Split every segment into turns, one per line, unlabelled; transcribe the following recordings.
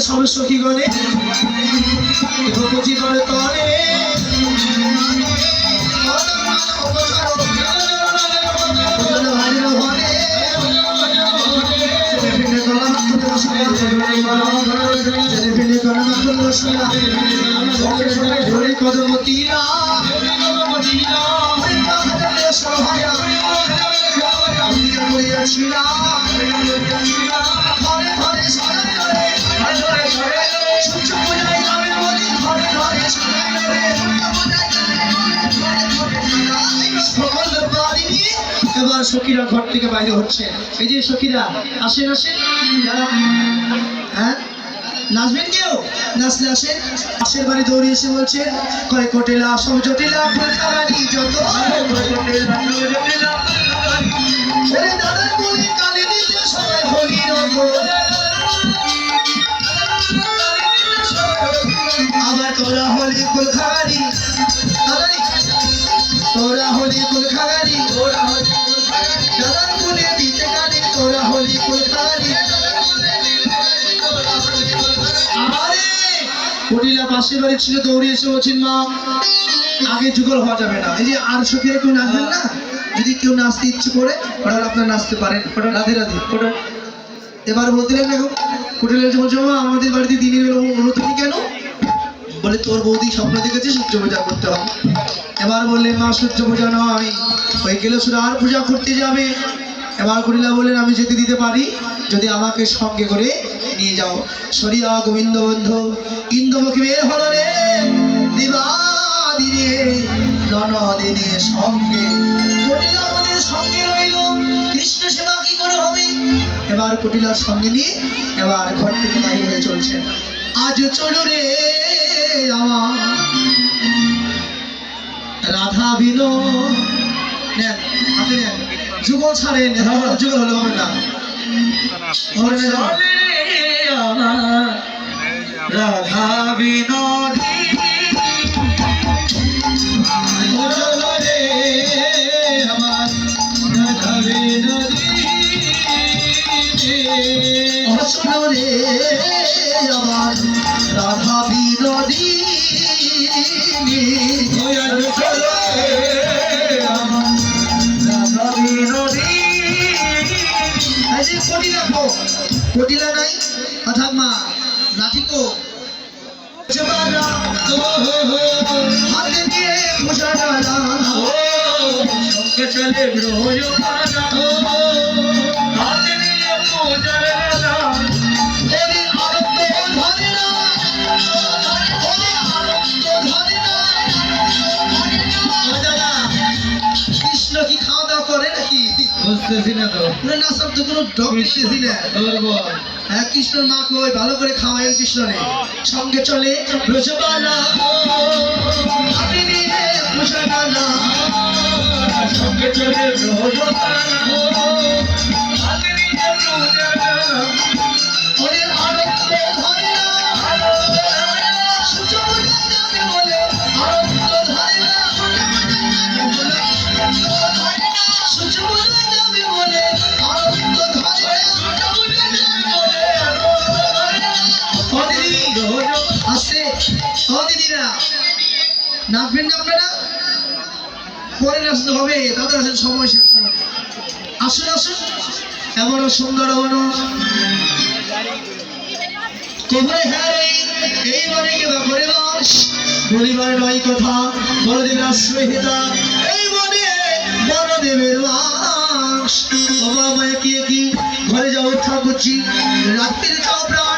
সব সখীগণে দেবপুজি করে সখীরা ঘর থেকে বাইরে হচ্ছে। এই যে সখীরা, আসেন আসেন। হ্যাঁ? নাচবেন কেউ? নাচলে আসেন। পাশের বাড়ি দৌড়ে এসে বলছে, কয় কোটেলা সব জটিলা কানে দিতে সবাই হলি আবার পাশের বাড়ি ছিল দৌড়ে এসে বলছেন মা আগে যুগল হওয়া যাবে না। এই যে আর সখীরা কেউ নাচবেন না? যদি কেউ নাচতে ইচ্ছে করে ওরা আপনার নাচতে পারেন। ওটা রাধে রাধে ওটা এবার বলতে লাগলে কুটিলা এসে বলছে মা আমাদের বাড়িতে দিনের বেলা অনুমতি কেন? বলে তোর বৌদি স্বপ্ন দেখেছে সূর্য পূজা করতে হবে। এবার বললেন মা সূর্য পূজা নয় ওই গেলে শুধু আর পূজা করতে যাবে। এবার কুটিলা বললেন আমি যেতে দিতে পারি যদি আমাকে সঙ্গে করে নিয়ে যাও। সরিয়া গোবিন্দ বন্ধু ইন্দ্রমুখী বের হলো রে সঙ্গে এবার সঙ্গে নিয়ে এবার ঘর থেকে হয়ে চলছেন আজ চলো রে রাধা বিনো নেন নেন। ছাড়েন, যুগল হলে না।
রাধা বিনোদী।
আমার রাধা বিনোদী। এই যে কটিলা কো নাই অর্থাৎ মা নাটিকো জবানা ও হো হো হাতে দিয়ে পূজা ডালা
ও সঙ্গে চলে
না সব তো কোনো দেখতেছি না হ্যাঁ কৃষ্ণর মা কই ভালো করে খাওয়ায় কৃষ্ণরে। সঙ্গে চলে ডালা
সঙ্গে চলে
নাচবেন না পরে হবে আসেন, সময় শেষ হবে। আসুন আসুন। এমন সুন্দর এই এই মনে ঘরে রাত্রির চাও প্রাণ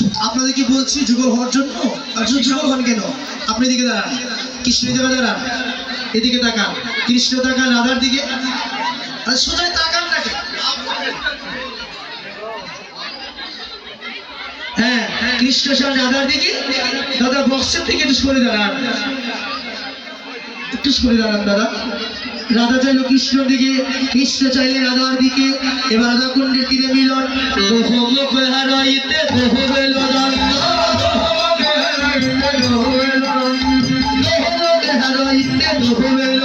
আসতে আপনাদেরকে বলছি, যুগল হওয়ার জন্য? আসলে যুগল হন কেন? আপনি এদিকে দাঁড়ান। কৃষ্ণ দেবে দাঁড়ান। এদিকে তাকান। কৃষ্ণ তাকান রাধার দিকে। আর সোজায় তাকান না কেন? হ্যাঁ কৃষ্ণ রাধার দিকে। দাদা বক্সের থেকে একটু সরে দাঁড়ান। একটু সরে দাঁড়ান, দাদা। রাধা চাইল কৃষ্ণ দিকে, কৃষ্ণ চাইলে রাধার দিকে, এবার রাধা কুণ্ডের তীরে মিলন। মুখ হারাইতে মোহ বেল হারাইতে মোহ বেল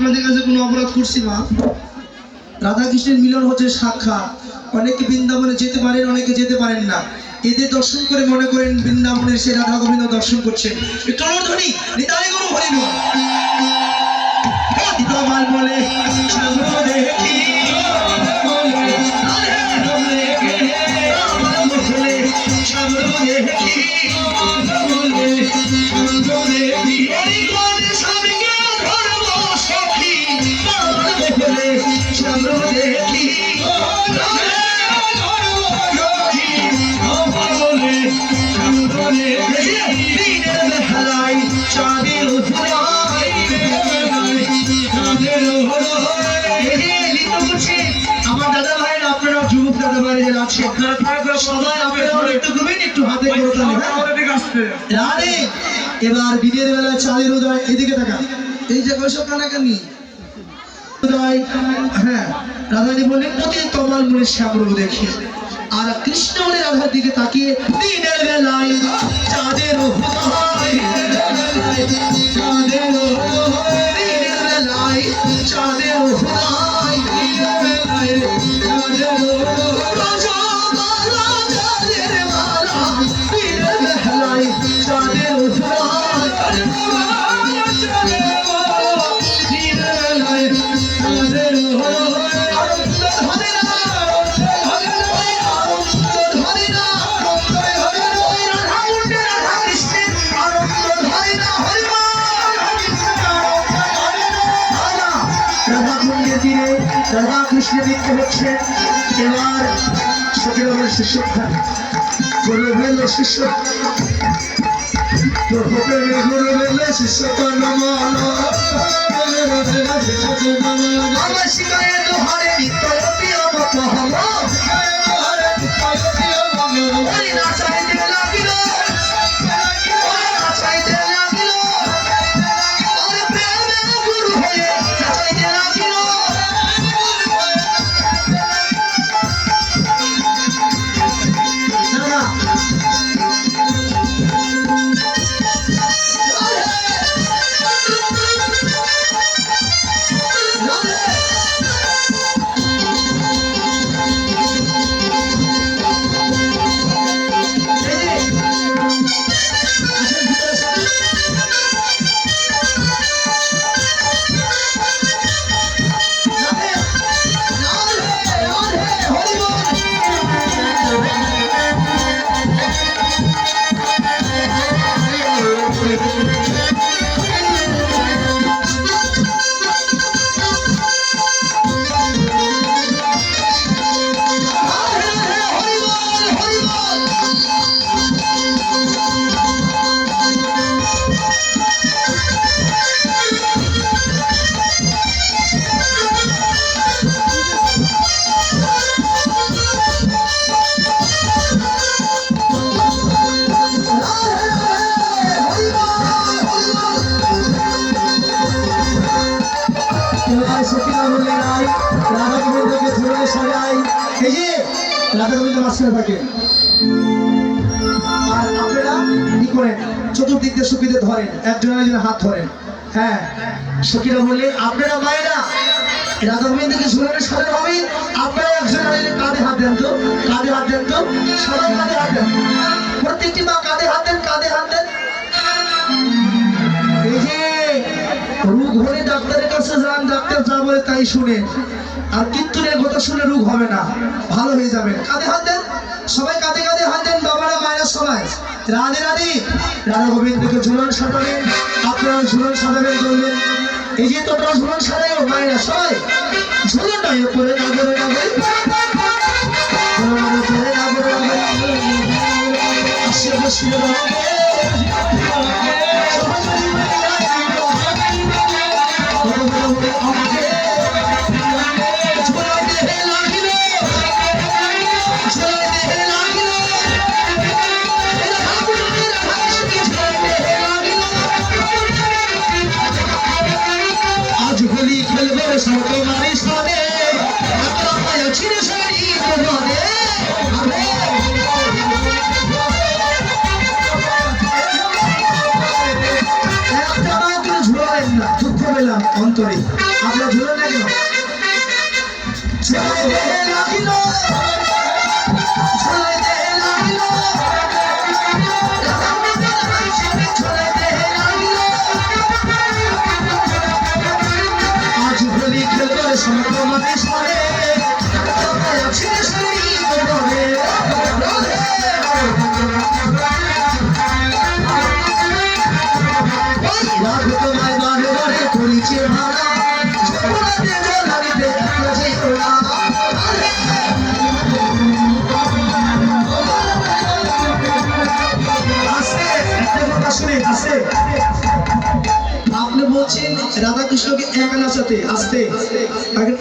আপনাদের কাছে কোনো অপরাধ করছি না। রাধা কৃষ্ণের মিলন হচ্ছে সাক্ষাৎ। অনেকে বৃন্দাবনে যেতে পারেন, অনেকে যেতে পারেন না। এদের দর্শন করে মনে করেন বৃন্দাবনের সে রাধা গোবিন্দ দর্শন করছেন। একটু হরিব বলে রানে এবার দিনের বেলা চাঁদের উদয় এদিকে তাকা এই যে বৈশাখ কানাকানি উদয় হ্যাঁ রাধানি বললেন প্রতি তোমার মনে শ্যামরূপ দেখি। আর কৃষ্ণ বলে রাধার দিকে তাকিয়ে দিনের বেলায় চাঁদের উদয় তীরে রাধা কৃষ্ণ দেখতে হচ্ছে। এবার সকিরবের শিষ্য গুরু বেল শিষ্য। গুরু বেল শিষ্য আমার হাত ধরেন। হ্যাঁ সখীরা বললেন আপনারা একজন কাঁধে হাত দেন কাঁধে হাত দেন তো, সবাই কাঁধে হাত দেন। কাঁধে হাত কাঁধে হাত এই যে রোগ হলে ডাক্তারের কাছে যান, ডাক্তার যা বলে তাই শুনে আর কীর্তনের কথা শুনে রোগ হবে না, ভালো হয়ে যাবে। কাঁধে হাত দেন, সবাই কাঁধে কাঁধে হাত দেন, বাবারা, মায়েরা সবাই। রাধে রাধে। রাধা গোবিন্দকে ঝুলন সাজাবেন আপনারা ঝুলন সাজাবেন বললেন এই যে তোমরা ঝুলন সাজাও মায়েরা সবাই ঝুলনটা নয় পরে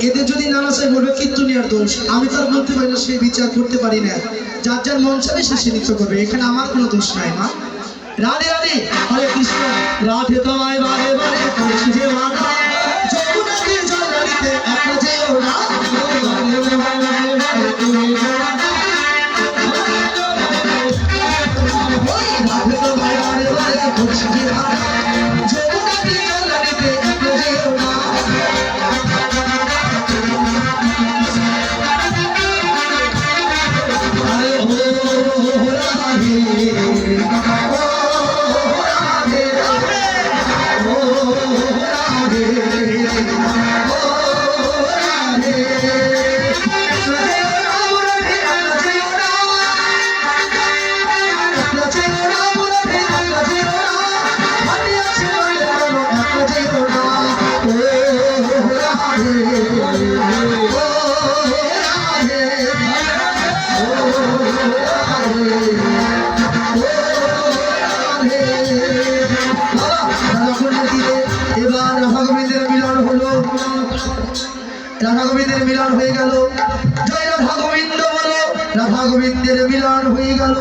এদের যদি না নাচায় বলবে কীর্তনিয়ার দোষ। আমি তো আর বলতে পারি না সেই বিচার করতে পারি না। যার যার মন চাবে সে সে এখানে আমার কোনো দোষ নাই, মা। রাধে রাধে। হরে কৃষ্ণ। রাধে তোমায় বারে বারে করছি রাধা গোবিন্দের মিলন হয়ে গেল। জয় রাধা গোবিন্দ বলো রাধা গোবিন্দের মিলন হয়ে গেল।